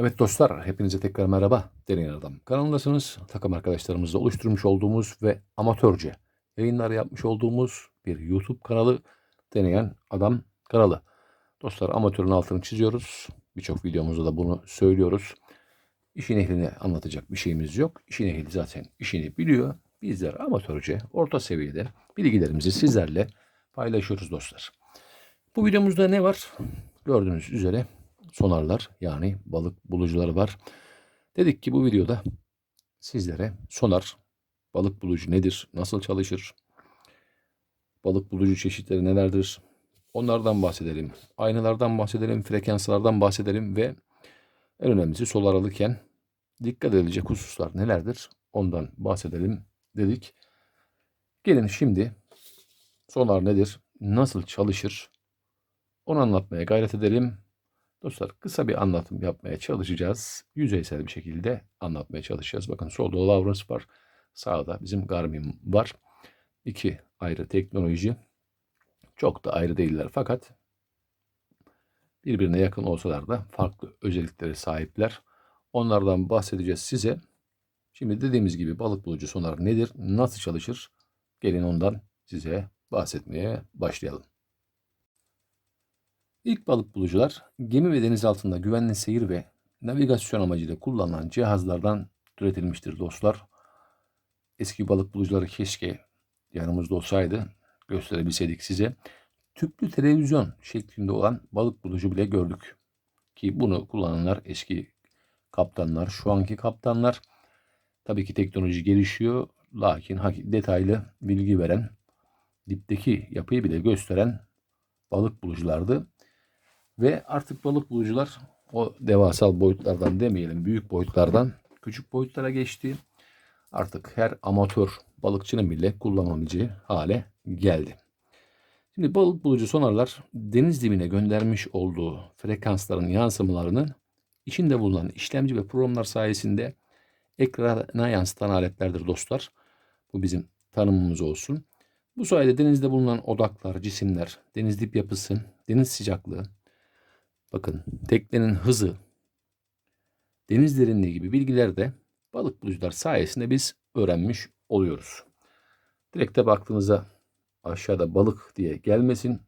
Evet dostlar, hepinize tekrar merhaba. Deneyen Adam kanalındasınız. Takım arkadaşlarımızla oluşturmuş olduğumuz ve amatörce yayınlar yapmış olduğumuz bir YouTube kanalı Deneyen Adam kanalı. Dostlar amatörün altını çiziyoruz. Birçok videomuzda da bunu söylüyoruz. İşin ehlini anlatacak bir şeyimiz yok. İşin ehli zaten işini biliyor. Bizler amatörce, orta seviyede bilgilerimizi sizlerle paylaşıyoruz dostlar. Bu videomuzda ne var? Gördüğünüz üzere sonarlar yani balık bulucuları var. Dedik ki bu videoda sizlere sonar, balık bulucu nedir, nasıl çalışır, balık bulucu çeşitleri nelerdir, onlardan bahsedelim. Aynalardan bahsedelim, frekanslardan bahsedelim ve en önemlisi solar alırken dikkat edilecek hususlar nelerdir ondan bahsedelim dedik. Gelin şimdi sonar nedir, nasıl çalışır onu anlatmaya gayret edelim. Dostlar kısa bir anlatım yapmaya çalışacağız. Yüzeysel bir şekilde anlatmaya çalışacağız. Bakın solda Lawrence var. Sağda bizim Garmin var. İki ayrı teknoloji. Çok da ayrı değiller fakat birbirine yakın olsalar da farklı özelliklere sahipler. Onlardan bahsedeceğiz size. Şimdi dediğimiz gibi balık bulucu sonar nedir, nasıl çalışır? Gelin ondan size bahsetmeye başlayalım. İlk balık bulucular gemi ve deniz altında güvenli seyir ve navigasyon amacıyla kullanılan cihazlardan üretilmiştir dostlar. Eski balık bulucuları keşke yanımızda olsaydı gösterebilseydik size. Tüplü televizyon şeklinde olan balık bulucu bile gördük. Ki bunu kullananlar eski kaptanlar, şu anki kaptanlar. Tabii ki teknoloji gelişiyor. Lakin detaylı bilgi veren, dipteki yapıyı bile gösteren balık buluculardı. Ve artık balık bulucular o devasal boyutlardan demeyelim büyük boyutlardan küçük boyutlara geçti. Artık her amatör balıkçının bile kullanamayacağı hale geldi. Şimdi balık bulucu sonarlar deniz dibine göndermiş olduğu frekansların yansımalarını içinde bulunan işlemci ve programlar sayesinde ekrana yansıtan aletlerdir dostlar. Bu bizim tanımımız olsun. Bu sayede denizde bulunan odaklar, cisimler, deniz dip yapısı, deniz sıcaklığı, Bakın teknenin hızı, deniz derinliği gibi bilgiler de balık bulucular sayesinde biz öğrenmiş oluyoruz. Direkte baktığınızda aşağıda balık diye gelmesin.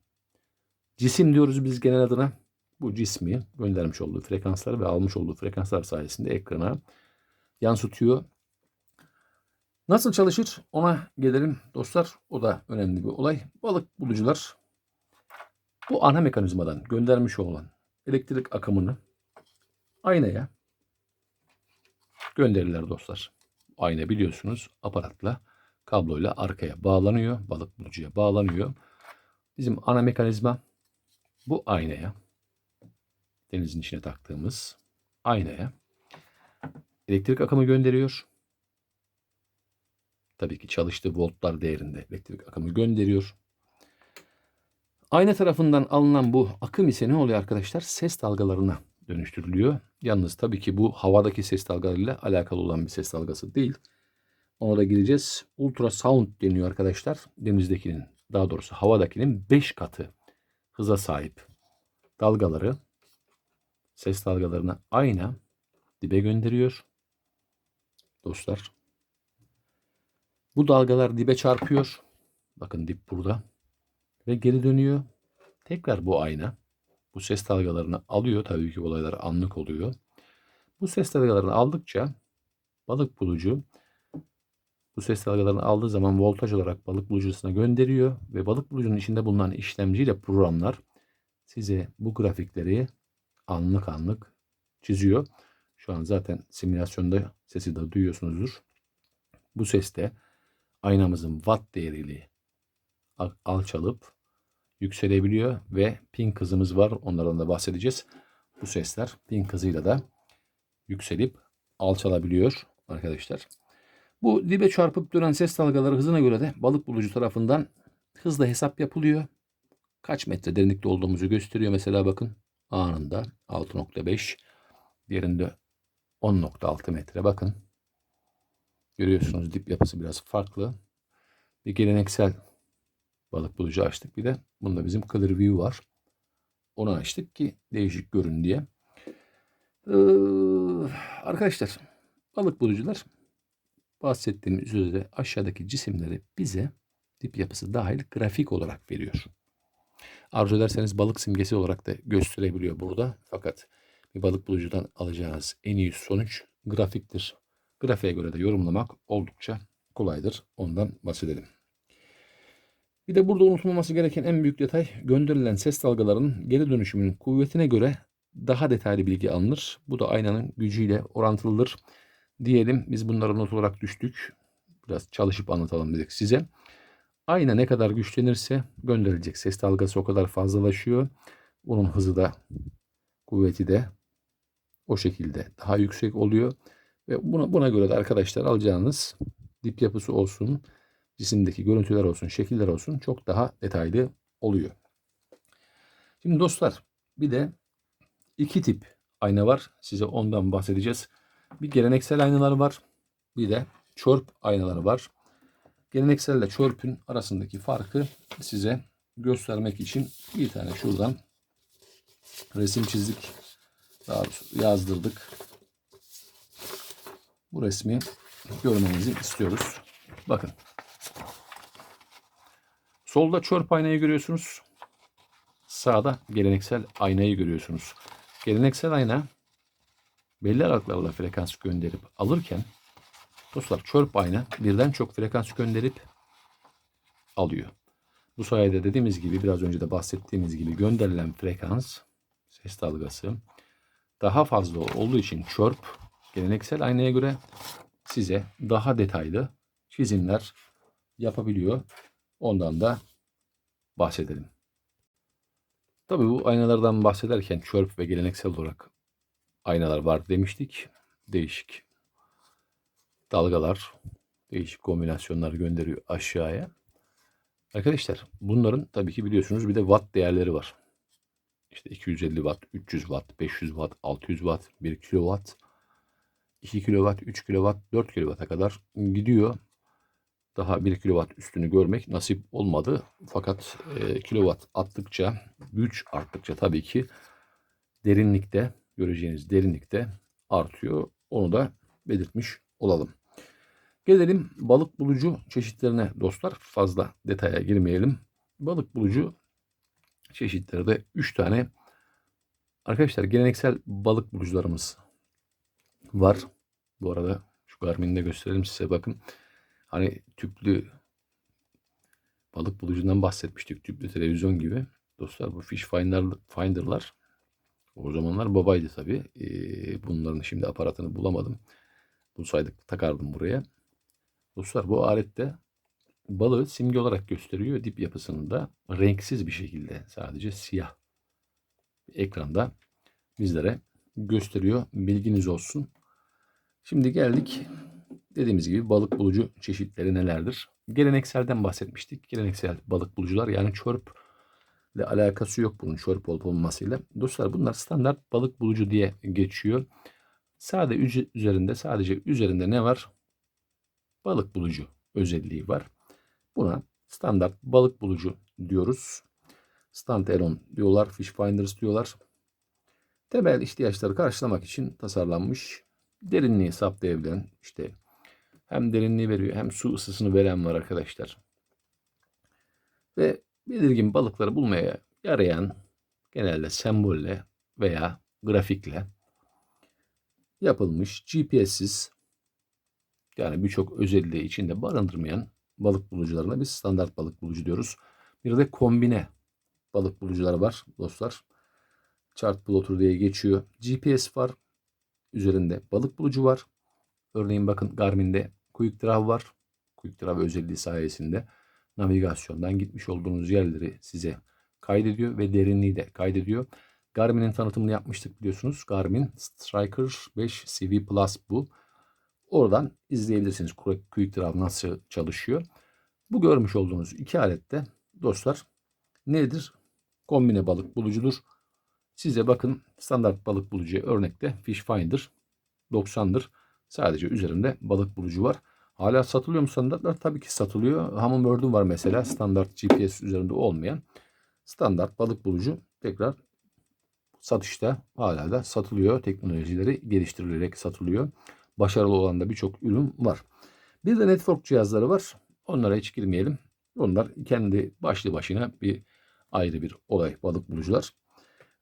Cisim diyoruz biz genel adına. Bu cismi göndermiş olduğu frekanslar ve almış olduğu frekanslar sayesinde ekrana yansıtıyor. Nasıl çalışır ona gelelim dostlar. O da önemli bir olay. Balık bulucular bu ana mekanizmadan göndermiş olan elektrik akımını aynaya gönderirler dostlar. Ayna biliyorsunuz aparatla kabloyla arkaya bağlanıyor. Balık bulucuya bağlanıyor. Bizim ana mekanizma bu aynaya denizin içine taktığımız aynaya elektrik akımı gönderiyor. Tabii ki çalıştığı voltlar değerinde elektrik akımı gönderiyor. Ayna tarafından alınan bu akım ise ne oluyor arkadaşlar? Ses dalgalarına dönüştürülüyor. Yalnız tabii ki bu havadaki ses dalgalarıyla alakalı olan bir ses dalgası değil. Ona da gireceğiz. Ultrasound deniyor arkadaşlar. Denizdekinin daha doğrusu havadakinin 5 katı hıza sahip dalgaları ses dalgalarını ayna dibe gönderiyor. Dostlar. Bu dalgalar dibe çarpıyor. Bakın dip burada ve geri dönüyor. Tekrar bu ayna bu ses dalgalarını alıyor. Tabii ki olaylar anlık oluyor. Bu ses dalgalarını aldıkça balık bulucu bu ses dalgalarını aldığı zaman voltaj olarak balık bulucusuna gönderiyor ve balık bulucunun içinde bulunan işlemciyle programlar size bu grafikleri anlık anlık çiziyor. Şu an zaten simülasyonda sesi de duyuyorsunuzdur. Bu seste aynamızın watt değeriyle alçalıp yükselebiliyor ve pin hızımız var. Onlardan da bahsedeceğiz. Bu sesler pin hızıyla da yükselip alçalabiliyor arkadaşlar. Bu dibe çarpıp dönen ses dalgaları hızına göre de balık bulucu tarafından hızla hesap yapılıyor. Kaç metre derinlikte olduğumuzu gösteriyor. Mesela bakın anında 6.5 diğerinde 10.6 metre bakın. Görüyorsunuz dip yapısı biraz farklı. Bir geleneksel balık bulucu açtık. Bir de bunda bizim Clear View var. Onu açtık ki değişik görün diye. Ee, arkadaşlar balık bulucular bahsettiğimiz üzere aşağıdaki cisimleri bize tip yapısı dahil grafik olarak veriyor. Arzu ederseniz balık simgesi olarak da gösterebiliyor burada. Fakat bir balık bulucudan alacağınız en iyi sonuç grafiktir. Grafiğe göre de yorumlamak oldukça kolaydır. Ondan bahsedelim. Bir de burada unutulmaması gereken en büyük detay gönderilen ses dalgalarının geri dönüşümünün kuvvetine göre daha detaylı bilgi alınır. Bu da aynanın gücüyle orantılıdır. Diyelim biz bunları not olarak düştük. Biraz çalışıp anlatalım dedik size. Ayna ne kadar güçlenirse gönderilecek ses dalgası o kadar fazlalaşıyor. Bunun hızı da kuvveti de o şekilde daha yüksek oluyor. Ve buna, buna göre de arkadaşlar alacağınız dip yapısı olsun, cisimdeki görüntüler olsun, şekiller olsun çok daha detaylı oluyor. Şimdi dostlar bir de iki tip ayna var. Size ondan bahsedeceğiz. Bir geleneksel aynalar var. Bir de çörp aynaları var. Gelenekselle çörpün arasındaki farkı size göstermek için bir tane şuradan resim çizdik. Daha yazdırdık. Bu resmi görmenizi istiyoruz. Bakın. Solda çörp aynayı görüyorsunuz. Sağda geleneksel aynayı görüyorsunuz. Geleneksel ayna belli aralıklarla frekans gönderip alırken dostlar çörp ayna birden çok frekans gönderip alıyor. Bu sayede dediğimiz gibi biraz önce de bahsettiğimiz gibi gönderilen frekans ses dalgası daha fazla olduğu için çörp geleneksel aynaya göre size daha detaylı çizimler yapabiliyor. Ondan da bahsedelim. Tabii bu aynalardan bahsederken çörp ve geleneksel olarak aynalar var demiştik. Değişik dalgalar, değişik kombinasyonlar gönderiyor aşağıya. Arkadaşlar bunların tabii ki biliyorsunuz bir de watt değerleri var. İşte 250 watt, 300 watt, 500 watt, 600 watt, 1 kilowatt, 2 kilowatt, 3 kilowatt, 4 kilowatt'a kadar gidiyor. Daha 1 kilowatt üstünü görmek nasip olmadı. Fakat e, kilowatt attıkça, güç arttıkça tabii ki derinlikte, göreceğiniz derinlikte artıyor. Onu da belirtmiş olalım. Gelelim balık bulucu çeşitlerine dostlar. Fazla detaya girmeyelim. Balık bulucu çeşitleri de 3 tane. Arkadaşlar geleneksel balık bulucularımız var. Bu arada şu Garmin'i de gösterelim size bakın. Hani tüplü balık bulucundan bahsetmiştik. Tüplü televizyon gibi. Dostlar bu fish finder, finder'lar o zamanlar babaydı tabii. Ee, bunların şimdi aparatını bulamadım. Bulsaydık takardım buraya. Dostlar bu alette balığı simge olarak gösteriyor. Dip yapısında renksiz bir şekilde sadece siyah ekranda bizlere gösteriyor. Bilginiz olsun. Şimdi geldik dediğimiz gibi balık bulucu çeşitleri nelerdir? Gelenekselden bahsetmiştik. Geleneksel balık bulucular yani çörp ile alakası yok bunun çörp olup olmamasıyla. Dostlar bunlar standart balık bulucu diye geçiyor. Sade üzerinde sadece üzerinde ne var? Balık bulucu özelliği var. Buna standart balık bulucu diyoruz. Stand-alone diyorlar, fish finders diyorlar. Temel ihtiyaçları karşılamak için tasarlanmış derinliği saptayabilen işte hem derinliği veriyor hem su ısısını veren var arkadaşlar. Ve belirgin balıkları bulmaya yarayan genelde sembolle veya grafikle yapılmış GPS'siz yani birçok özelliği içinde barındırmayan balık bulucularına biz standart balık bulucu diyoruz. Bir de kombine balık bulucuları var dostlar. Chart plotter diye geçiyor. GPS var. Üzerinde balık bulucu var. Örneğin bakın Garmin'de Quick Draw var. Quick Draw özelliği sayesinde navigasyondan gitmiş olduğunuz yerleri size kaydediyor ve derinliği de kaydediyor. Garmin'in tanıtımını yapmıştık biliyorsunuz. Garmin Striker 5 CV Plus bu. Oradan izleyebilirsiniz Quick Draw nasıl çalışıyor. Bu görmüş olduğunuz iki alette dostlar nedir? Kombine balık bulucudur. Size bakın standart balık bulucuya örnekte Fish Finder 90'dır. Sadece üzerinde balık bulucu var. Hala satılıyor mu standartlar? Tabii ki satılıyor. Hummingbird'un var mesela standart GPS üzerinde olmayan standart balık bulucu. Tekrar satışta hala da satılıyor. Teknolojileri geliştirilerek satılıyor. Başarılı olan da birçok ürün var. Bir de network cihazları var. Onlara hiç girmeyelim. Onlar kendi başlı başına bir ayrı bir olay balık bulucular.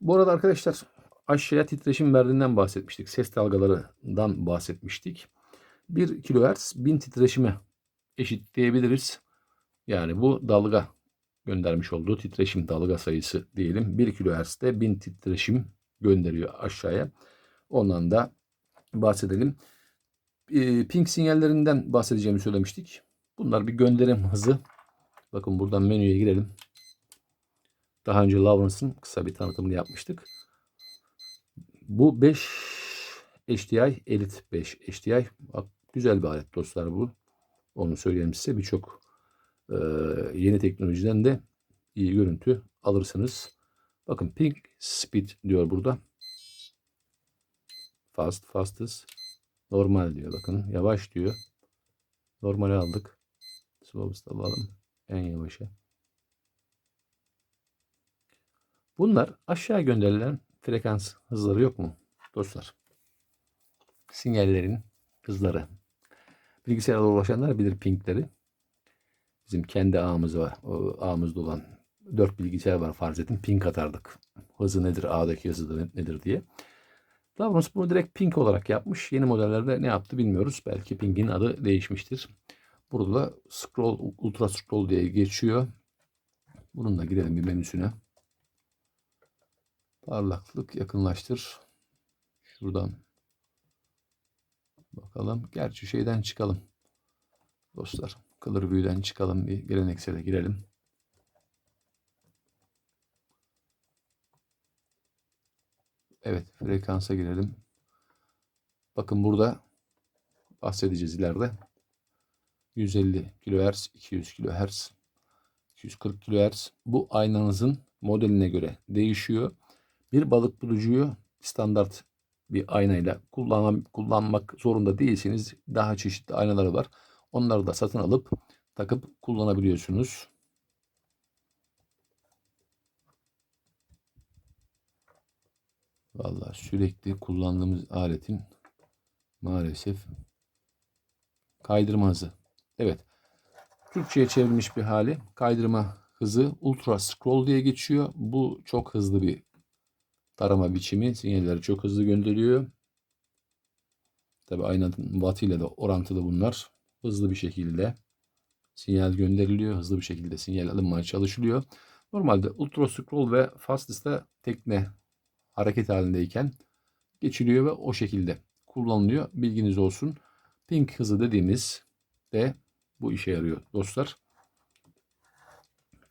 Bu arada arkadaşlar aşağıya titreşim verdiğinden bahsetmiştik. Ses dalgalarından bahsetmiştik. 1 kHz 1000 titreşime eşitleyebiliriz. Yani bu dalga göndermiş olduğu titreşim dalga sayısı diyelim. 1 kHz'de 1000 titreşim gönderiyor aşağıya. Ondan da bahsedelim. E, ping sinyallerinden bahsedeceğimi söylemiştik. Bunlar bir gönderim hızı. Bakın buradan menüye girelim. Daha önce Lawrence'ın kısa bir tanıtımını yapmıştık. Bu 5 HDI Elite 5 HDI. Güzel bir alet dostlar bu. Onu söyleyeyim size. Birçok e, yeni teknolojiden de iyi görüntü alırsınız. Bakın ping speed diyor burada. Fast, fastest. Normal diyor. Bakın yavaş diyor. Normale aldık. Slowest alalım. En yavaşa. Bunlar aşağı gönderilen frekans hızları yok mu dostlar? Sinyallerin hızları. Bilgisayarla ulaşanlar bilir pingleri. Bizim kendi ağımız var. O ağımızda olan dört bilgisayar var farz edin. Ping atardık. Hızı nedir, ağdaki hızı nedir diye. Lawrence bunu direkt ping olarak yapmış. Yeni modellerde ne yaptı bilmiyoruz. Belki pingin adı değişmiştir. Burada da scroll, ultra scroll diye geçiyor. Bunun da girelim bir menüsüne. Parlaklık yakınlaştır. Şuradan bakalım. Gerçi şeyden çıkalım. Dostlar. Color View'den çıkalım. Bir geleneksele girelim. Evet. Frekansa girelim. Bakın burada bahsedeceğiz ileride. 150 kHz, 200 kHz, 240 kHz. Bu aynanızın modeline göre değişiyor. Bir balık bulucuyu standart bir aynayla kullan kullanmak zorunda değilsiniz. Daha çeşitli aynaları var. Onları da satın alıp takıp kullanabiliyorsunuz. Vallahi sürekli kullandığımız aletin maalesef kaydırma hızı. Evet. Türkçe'ye çevrilmiş bir hali. Kaydırma hızı ultra scroll diye geçiyor. Bu çok hızlı bir tarama biçimi. Sinyalleri çok hızlı gönderiyor. Tabi aynı watt ile de orantılı bunlar. Hızlı bir şekilde sinyal gönderiliyor. Hızlı bir şekilde sinyal alınmaya çalışılıyor. Normalde ultra scroll ve fastest'te tekne hareket halindeyken geçiliyor ve o şekilde kullanılıyor. Bilginiz olsun. Ping hızı dediğimiz de bu işe yarıyor dostlar.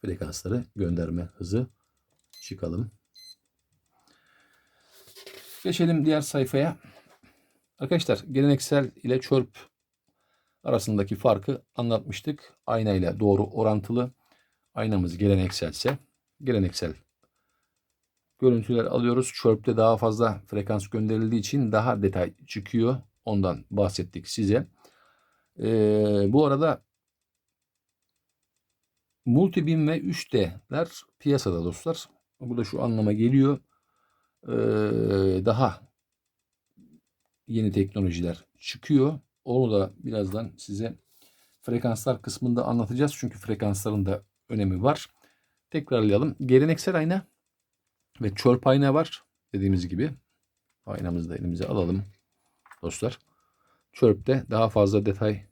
Frekansları gönderme hızı çıkalım. Geçelim diğer sayfaya. Arkadaşlar geleneksel ile çörp arasındaki farkı anlatmıştık. Ayna ile doğru orantılı. Aynamız gelenekselse geleneksel görüntüler alıyoruz. Çörpte daha fazla frekans gönderildiği için daha detay çıkıyor. Ondan bahsettik size. Ee, bu arada Multibin ve 3D'ler piyasada dostlar. Bu da şu anlama geliyor. Daha yeni teknolojiler çıkıyor. Onu da birazdan size frekanslar kısmında anlatacağız. Çünkü frekansların da önemi var. Tekrarlayalım. Geleneksel ayna ve çöp ayna var. Dediğimiz gibi aynamızı da elimize alalım dostlar. Çörpte daha fazla detay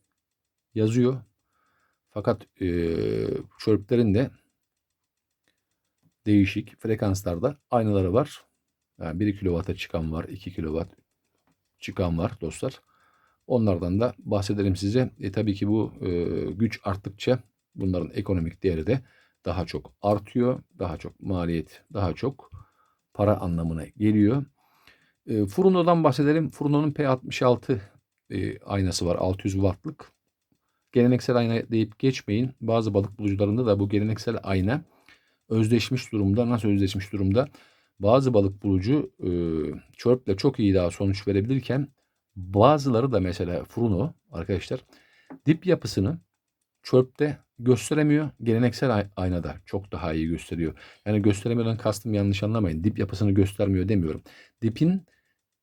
yazıyor. Fakat e, çörplerin de değişik frekanslarda aynaları var. Yani 1 kW'a çıkan var, 2 kW çıkan var dostlar. Onlardan da bahsedelim size. E, tabii ki bu e, güç arttıkça bunların ekonomik değeri de daha çok artıyor. Daha çok maliyet, daha çok para anlamına geliyor. E, Furundo'dan bahsedelim. Furundo'nun P66 e, aynası var. 600 wattlık. Geleneksel ayna deyip geçmeyin. Bazı balık bulucularında da bu geleneksel ayna özdeşmiş durumda. Nasıl özdeşmiş durumda? Bazı balık bulucu e, çörple çok iyi daha sonuç verebilirken bazıları da mesela Fruno arkadaşlar dip yapısını çörpte gösteremiyor. Geleneksel ay- aynada çok daha iyi gösteriyor. Yani gösteremiyordan kastım yanlış anlamayın. Dip yapısını göstermiyor demiyorum. Dipin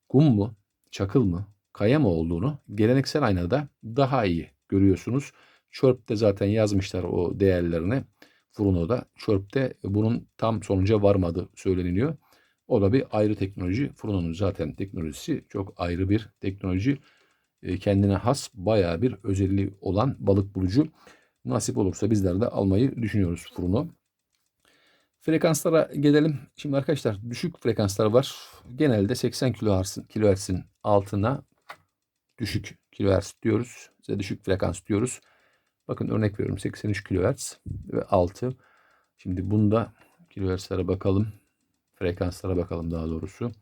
kum mu, çakıl mı, kaya mı olduğunu geleneksel aynada daha iyi görüyorsunuz. Çörpte zaten yazmışlar o değerlerini. Furno'da. Çörpte bunun tam sonuca varmadı söyleniliyor. O da bir ayrı teknoloji. Furno'nun zaten teknolojisi çok ayrı bir teknoloji. E, Kendine has bayağı bir özelliği olan balık bulucu. Nasip olursa bizler de almayı düşünüyoruz Furno. Frekanslara gelelim. Şimdi arkadaşlar düşük frekanslar var. Genelde 80 kHz'in altına düşük kilohertz diyoruz. Size düşük frekans diyoruz. Bakın örnek veriyorum 83 kHz ve 6. Şimdi bunda kilohertzlere bakalım. Frekanslara bakalım daha doğrusu.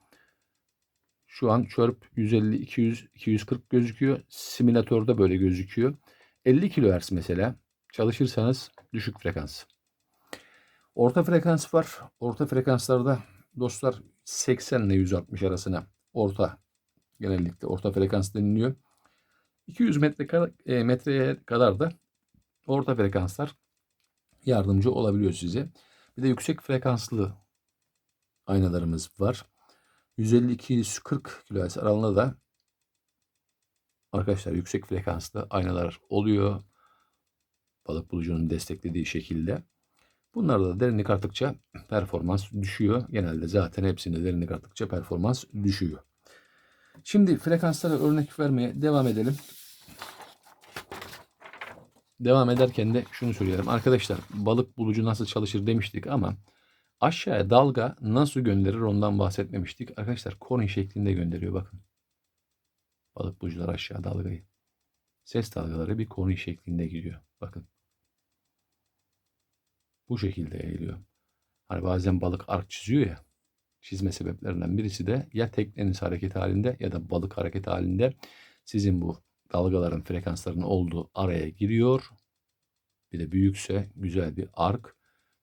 Şu an çörp 150, 200, 240 gözüküyor. Simülatörde böyle gözüküyor. 50 kHz mesela çalışırsanız düşük frekans. Orta frekans var. Orta frekanslarda dostlar 80 ile 160 arasına orta genellikle orta frekans deniliyor. 200 metre e, metreye kadar da orta frekanslar yardımcı olabiliyor size. Bir de yüksek frekanslı aynalarımız var. 150-240 kHz aralığında da arkadaşlar yüksek frekanslı aynalar oluyor. Balık bulucunun desteklediği şekilde. Bunlarda da derinlik arttıkça performans düşüyor. Genelde zaten hepsinde derinlik arttıkça performans düşüyor. Şimdi frekanslara örnek vermeye devam edelim. Devam ederken de şunu söyleyelim. Arkadaşlar balık bulucu nasıl çalışır demiştik ama aşağıya dalga nasıl gönderir ondan bahsetmemiştik. Arkadaşlar koni şeklinde gönderiyor bakın. Balık bulucular aşağı dalgayı. Ses dalgaları bir koni şeklinde gidiyor. Bakın. Bu şekilde yayılıyor. Hani bazen balık ark çiziyor ya. Çizme sebeplerinden birisi de ya tekneniz hareket halinde ya da balık hareket halinde sizin bu dalgaların frekanslarının olduğu araya giriyor. Bir de büyükse güzel bir ark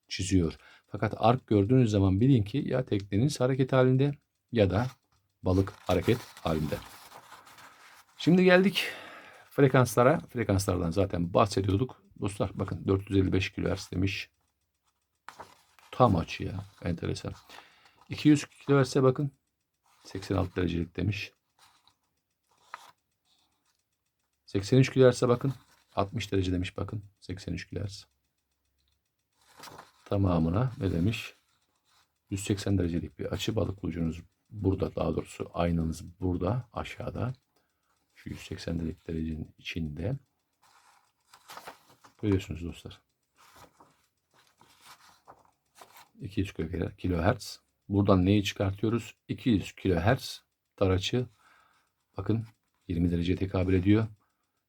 çiziyor. Fakat ark gördüğünüz zaman bilin ki ya tekneniz hareket halinde ya da balık hareket halinde. Şimdi geldik frekanslara. Frekanslardan zaten bahsediyorduk. Dostlar bakın 455 kHz demiş. Tam açı ya. Enteresan. 200 kHz'e bakın. 86 derecelik demiş. 83 kHz'e bakın. 60 derece demiş bakın. 83 kHz. Tamamına ne demiş? 180 derecelik bir açı balık bulucunuz burada daha doğrusu aynanız burada aşağıda. Şu 180 derecelik derecenin içinde. Görüyorsunuz dostlar. 200 kHz. Buradan neyi çıkartıyoruz? 200 kHz dar açı. Bakın 20 dereceye tekabül ediyor.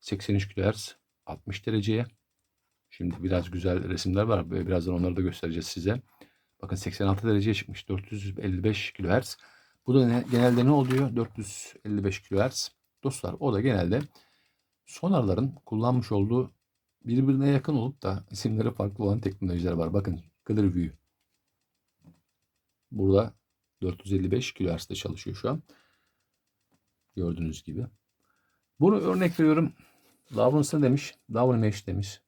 83 kHz 60 dereceye. Şimdi biraz güzel resimler var. Birazdan onları da göstereceğiz size. Bakın 86 dereceye çıkmış. 455 kHz. Bu da ne- genelde ne oluyor? 455 kHz. Dostlar o da genelde sonarların kullanmış olduğu birbirine yakın olup da isimleri farklı olan teknolojiler var. Bakın Clearview. Burada 455 kHz'de çalışıyor şu an. Gördüğünüz gibi. Bunu örnek veriyorum. Ne demiş? Mesh demiş.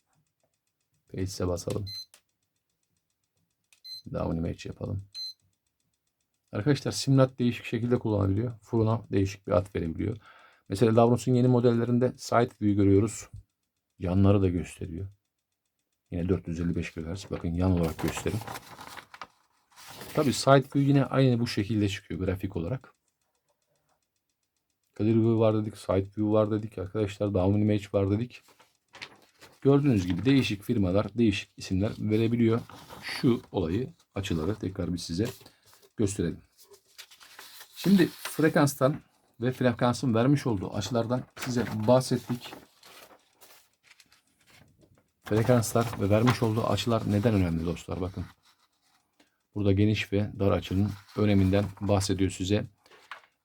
Page'e basalım. Down Mesh yapalım. Arkadaşlar Simlat değişik şekilde kullanabiliyor. Furuna değişik bir ad verebiliyor. Mesela Lawrence'ın yeni modellerinde Side View görüyoruz. Yanları da gösteriyor. Yine 455 kHz. Bakın yan olarak gösterin. Tabii Side View yine aynı bu şekilde çıkıyor grafik olarak. Clear View var dedik, Side View var dedik arkadaşlar, Down Image var dedik. Gördüğünüz gibi değişik firmalar değişik isimler verebiliyor. Şu olayı, açıları tekrar bir size gösterelim. Şimdi frekanstan ve frekansın vermiş olduğu açılardan size bahsettik. Frekanslar ve vermiş olduğu açılar neden önemli dostlar bakın. Burada geniş ve dar açının öneminden bahsediyor size.